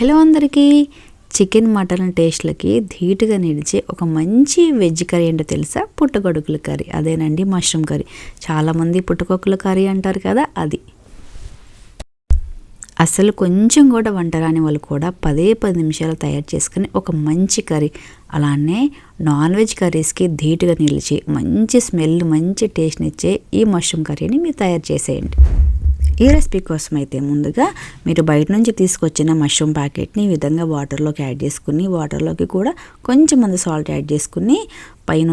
Hello అందరికీ. Chicken mutton టేస్ట్లకి ధీటుగా నిలిచే ఒక మంచి వెజ్ కర్రీ ఏంటో తెలుసా? పుట్టగొడుగుల కర్రీ. అదేనండి మష్రూమ్ కర్రీ. చాలామంది పుట్టకొక్కుల కర్రీ అంటారు కదా అది. అసలు కొంచెం కూడా వంట రాని వాళ్ళు కూడా పదే పది నిమిషాలు తయారు చేసుకుని ఒక మంచి కర్రీ అలానే నాన్ వెజ్ కర్రీస్కి ధీటుగా నిలిచి మంచి స్మెల్ మంచి టేస్ట్నిచ్చే ఈ మష్రూమ్ కర్రీని మీరు తయారు చేసేయండి. ఈ రెసిపీ కోసం అయితే ముందుగా మీరు బయట నుంచి తీసుకొచ్చిన మష్రూమ్ ప్యాకెట్ని ఈ విధంగా వాటర్లోకి యాడ్ చేసుకుని వాటర్లోకి కూడా కొంచెం మంది సాల్ట్ యాడ్ చేసుకుని పైన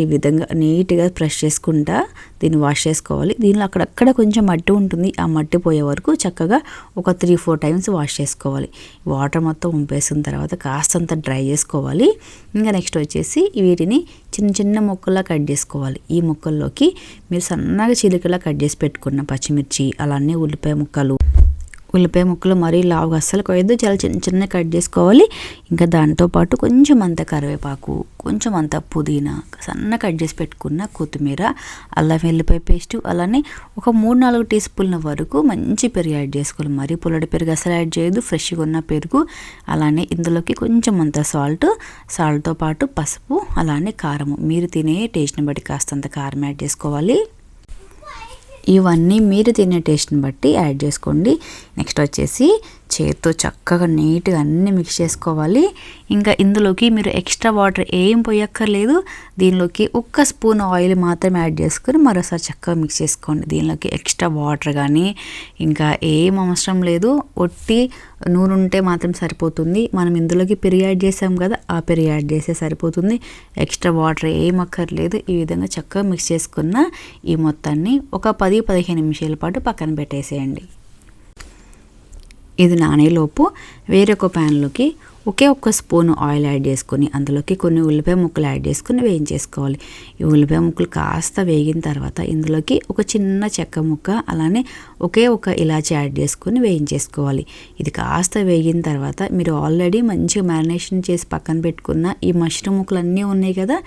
ఈ విధంగా నీట్గా ప్రెష్ చేసుకుంటా దీన్ని వాష్ చేసుకోవాలి. దీనిలో అక్కడక్కడ కొంచెం మట్టి ఉంటుంది. ఆ మట్టి పోయే వరకు చక్కగా ఒక త్రీ ఫోర్ టైమ్స్ వాష్ చేసుకోవాలి. వాటర్ మొత్తం ఉంపేసిన తర్వాత కాస్తంత డ్రై చేసుకోవాలి. ఇంకా నెక్స్ట్ వచ్చేసి వీటిని చిన్న చిన్న ముక్కల్లా కట్ చేసుకోవాలి. ఈ ముక్కల్లోకి మీరు సన్నగా చిలుకలా కట్ చేసి పెట్టుకున్న పచ్చిమిర్చి అలానే ఉల్లిపాయ ముక్కలు ఉల్లిపాయ ముక్కలు మరీ లావుగా అస్సలు కొయ్యద్దు. చాలా చిన్న చిన్న కట్ చేసుకోవాలి. ఇంకా దాంతోపాటు కొంచెం అంత కరివేపాకు కొంచెం అంత పుదీనా సన్న కట్ చేసి పెట్టుకున్న కొత్తిమీర అల్లం వెల్లిపాయ పేస్ట్ అలానే ఒక మూడు నాలుగు టీ స్పూన్ల వరకు మంచి పెరుగు యాడ్ చేసుకోవాలి. మరీ పుల్లడి పెరుగు అసలు యాడ్ చేయదు ఫ్రెష్గా ఉన్న పెరుగు అలానే ఇందులోకి కొంచెం అంత సాల్ట్ సాల్ట్తో పాటు పసుపు అలానే కారము. మీరు తినే టేస్ట్ని బట్టి కాస్తంత కారం యాడ్ చేసుకోవాలి. ఇవన్నీ మీరు తినే టేస్ట్ని బట్టి యాడ్ చేసుకోండి. నెక్స్ట్ వచ్చేసి చేతితో చక్కగా నీట్గా అన్నీ మిక్స్ చేసుకోవాలి. ఇంకా ఇందులోకి మీరు ఎక్స్ట్రా వాటర్ ఏం పోయక్కర్లేదు. దీనిలోకి ఒక్క స్పూన్ ఆయిల్ మాత్రం యాడ్ చేసుకొని మరోసారి చక్కగా మిక్స్ చేసుకోండి. దీనిలోకి ఎక్స్ట్రా వాటర్ కానీ ఇంకా ఏం అవసరం లేదు. ఒట్టి నూనె ఉంటే మాత్రం సరిపోతుంది. మనం ఇందులోకి పెరుగు యాడ్ చేసాం కదా ఆ పెరుగు యాడ్ చేస్తే సరిపోతుంది. ఎక్స్ట్రా వాటర్ ఏం అక్కర్లేదు. ఈ విధంగా చక్కగా మిక్స్ చేసుకున్న ఈ మొత్తాన్ని ఒక పది పదిహేను నిమిషాల పాటు పక్కన పెట్టేసేయండి. ఇది నానేలోపు వేరొక ప్యాన్లోకి ఒకే ఒక్క స్పూన్ ఆయిల్ యాడ్ చేసుకొని అందులోకి కొన్ని ఉల్లిపాయ ముక్కలు యాడ్ చేసుకొని వేయించేసుకోవాలి. ఈ ఉల్లిపాయ ముక్కలు కాస్త వేగిన తర్వాత ఇందులోకి ఒక చిన్న చెక్క ముక్క అలానే ఒకే ఒక ఇలాచి యాడ్ చేసుకొని వేయించేసుకోవాలి. ఇది కాస్త వేగిన తర్వాత మీరు ఆల్రెడీ మంచిగా మ్యారినేషన్ చేసి పక్కన పెట్టుకున్న ఈ మష్రూమ్ ముక్కలు అన్నీ ఉన్నాయి కదా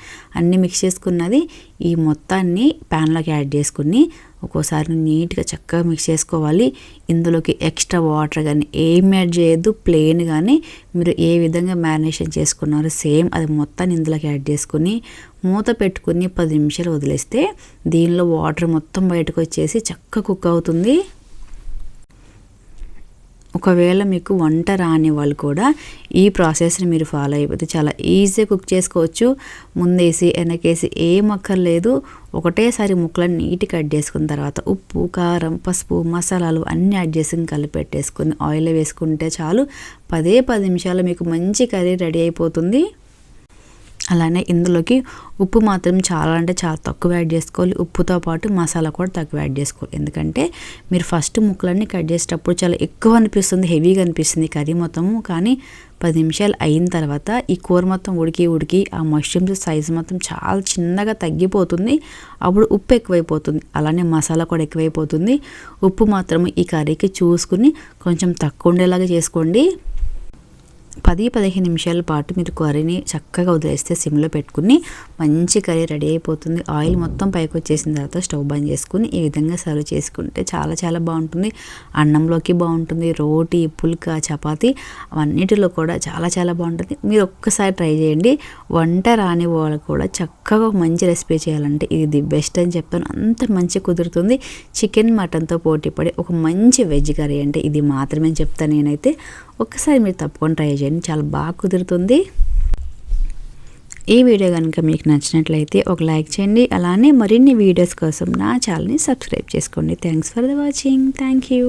అన్నీ మిక్స్ చేసుకున్నది ఈ మొత్తాన్ని ప్యాన్లోకి యాడ్ చేసుకుని ఒక్కోసారి నీట్గా చక్కగా మిక్స్ చేసుకోవాలి. ఇందులోకి ఎక్స్ట్రా వాటర్ కానీ ఏం యాడ్ చేయొద్దు ప్లెయిన్ కానీ మీరు ఏ ఏ విధంగా మ్యారినేషన్ చేసుకున్నారో. సేమ్ అది మొత్తాన్ని ఇందులోకి యాడ్ చేసుకుని మూత పెట్టుకుని పది నిమిషాలు వదిలేస్తే దీనిలో వాటర్ మొత్తం బయటకు వచ్చేసి చక్కగా కుక్ అవుతుంది. ఒకవేళ మీకు వంట రాని వాళ్ళు కూడా ఈ ప్రాసెస్ని మీరు ఫాలో అయిపోతే చాలా ఈజీగా కుక్ చేసుకోవచ్చు. ముందేసి వెనకేసి ఏం అక్కర్లేదు. ఒకటేసారి ముక్కలను నీట్గా కట్ చేసుకున్న తర్వాత ఉప్పు కారం పసుపు మసాలాలు అన్నీ యాడ్ చేసి కలిపెట్టేసుకుని ఆయిల్ వేసుకుంటే చాలు పదే పది నిమిషాలు మీకు మంచి కర్రీ రెడీ అయిపోతుంది. అలానే ఇందులోకి ఉప్పు మాత్రం చాలా అంటే చాలా తక్కువ యాడ్ చేసుకోవాలి. ఉప్పుతో పాటు మసాలా కూడా తక్కువ యాడ్ చేసుకోవాలి. ఎందుకంటే మీరు ఫస్ట్ ముక్కలన్నీ కట్ చేసేటప్పుడు చాలా ఎక్కువ అనిపిస్తుంది హెవీగా అనిపిస్తుంది కర్రీ మొత్తము. కానీ పది నిమిషాలు అయిన తర్వాత ఈ కూర మొత్తం ఉడికి ఉడికి ఆ మష్రూమ్స్ సైజు మొత్తం చాలా చిన్నగా తగ్గిపోతుంది. అప్పుడు ఉప్పు ఎక్కువైపోతుంది. అలానే మసాలా కూడా ఎక్కువైపోతుంది. ఉప్పు మాత్రం ఈ కర్రీకి చూసుకుని కొంచెం తక్కువ ఉండేలాగా చేసుకోండి. పది పదిహేను నిమిషాల పాటు మీరు కర్రీని చక్కగా వదిలేస్తే సిమ్లో పెట్టుకుని మంచి కర్రీ రెడీ అయిపోతుంది. ఆయిల్ మొత్తం పైకి వచ్చేసిన తర్వాత స్టవ్ బంద్ చేసుకుని ఈ విధంగా సర్వ్ చేసుకుంటే చాలా చాలా బాగుంటుంది. అన్నంలోకి బాగుంటుంది రోటీ పుల్కా చపాతి అవన్నిటిలో కూడా చాలా చాలా బాగుంటుంది. మీరు ఒక్కసారి ట్రై చేయండి. వంట రాని వాళ్ళు కూడా చక్కగా మంచి రెసిపీ చేయాలంటే ఇది ది బెస్ట్ అని చెప్పాను. అంత మంచి కుదురుతుంది. చికెన్ మటన్తో పోటీ పడి ఒక మంచి వెజ్ కర్రీ అంటే ఇది మాత్రమే చెప్తాను నేనైతే. ఒక్కసారి మీరు తప్పకుండా ట్రై చేయండి చాలా బాగా కుదురుతుంది. ఈ వీడియో కనుక మీకు నచ్చినట్లయితే ఒక లైక్ చేయండి. అలానే మరిన్ని వీడియోస్ కోసం నా ఛానల్ని సబ్స్క్రైబ్ చేసుకోండి. Thanks for the watching thank you